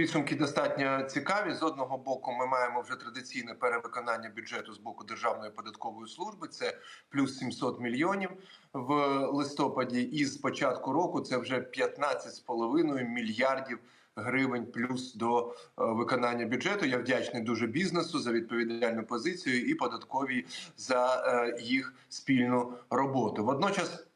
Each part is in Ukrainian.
Підсумки достатньо цікаві. З одного боку, ми маємо вже традиційне перевиконання бюджету з боку Державної податкової служби. Це плюс 700 мільйонів в листопаді. І з початку року це вже 15,5 мільярдів гривень плюс до е, виконання бюджету. Я вдячний дуже бізнесу за відповідальну позицію і податковій за е, їх спільну роботу. Водночас.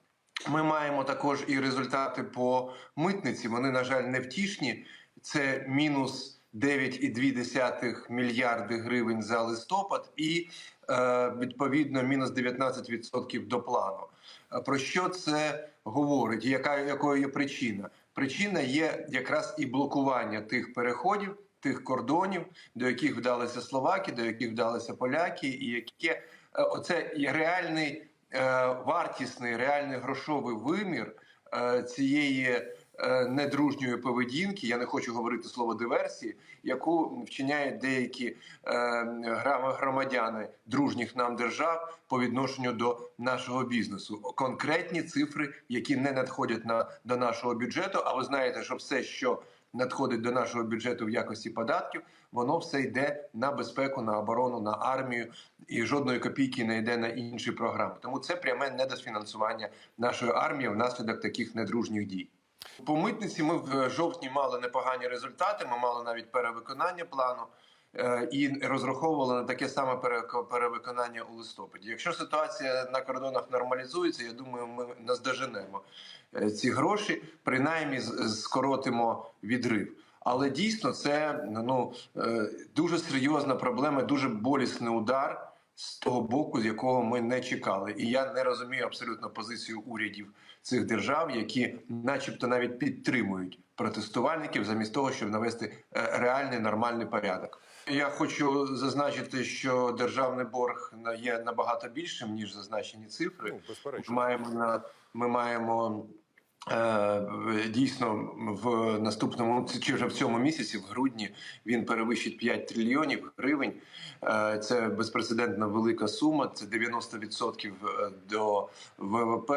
Ми маємо також і результати по митниці. Вони, на жаль, не втішні. Це мінус 9,2 мільярди гривень за листопад, і е, відповідно мінус 19% до плану. Е, Про що це говорить? Яка якою є причина? Причина є якраз і блокування тих переходів, тих кордонів, до яких вдалися словаки, до яких вдалися поляки, і яке е, оце реальний вартісний, реальний грошовий вимір цієї недружньої поведінки. Я не хочу говорити слово диверсії, яку вчиняють деякі е, громадяни дружніх нам держав по відношенню до нашого бізнесу. Конкретні цифри, які не надходять на до нашого бюджету. А ви знаєте, що все, що надходить до нашого бюджету в якості податків, воно все йде на безпеку, на оборону, на армію, і жодної копійки не йде на інші програми. Тому це пряме недофінансування нашої армії внаслідок таких недружніх дій. По митниці ми в жовтні мали непогані результати. Ми мали навіть перевиконання плану е, і розраховували на таке саме перевиконання у листопаді. Якщо ситуація на кордонах нормалізується, я думаю, ми наздоженемо е, ці гроші, принаймні скоротимо відрив. Але дійсно це ну е, дуже серйозна проблема, дуже болісний удар з того боку, з якого ми не чекали. І я не розумію абсолютно позицію урядів цих держав, які, начебто, навіть підтримують протестувальників, замість того, щоб навести е, реальний нормальний порядок. Я хочу зазначити, що державний борг є набагато більшим ніж зазначені цифри. Ну, безперечно. Ми маємо на ми маємо. Е, Дійсно, в наступному чи вже в цьому місяці, в грудні, він перевищить 5 трильйонів гривень. Е, Це безпрецедентна велика сума. Це 90% до ВВП,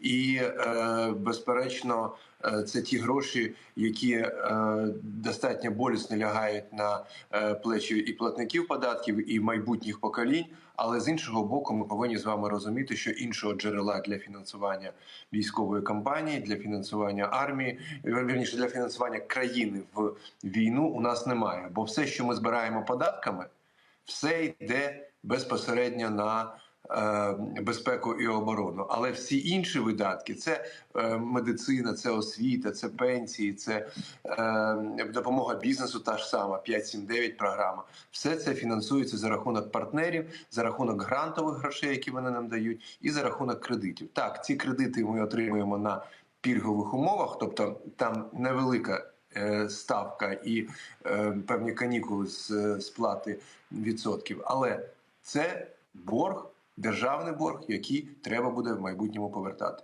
і е, безперечно, е, це ті гроші, які е, достатньо болісно лягають на е, плечі і платників податків, і майбутніх поколінь. Але з іншого боку, ми повинні з вами розуміти, що іншого джерела для фінансування військової кампанії, для фінансування армії, вірніше для фінансування країни в війну у нас немає. Бо все, що ми збираємо податками, все йде безпосередньо на е, безпеку і оборону. Але всі інші видатки це е, медицина, це освіта, це пенсії, це е, допомога бізнесу, та ж сама 5.7.9 програма. Все це фінансується за рахунок партнерів, за рахунок грантових грошей, які вони нам дають, і за рахунок кредитів. Так, ці кредити ми отримуємо на пільгових умовах, тобто там невелика е, ставка і е, певні канікули з е, сплати відсотків. Але це борг, державний борг, який треба буде в майбутньому повертати.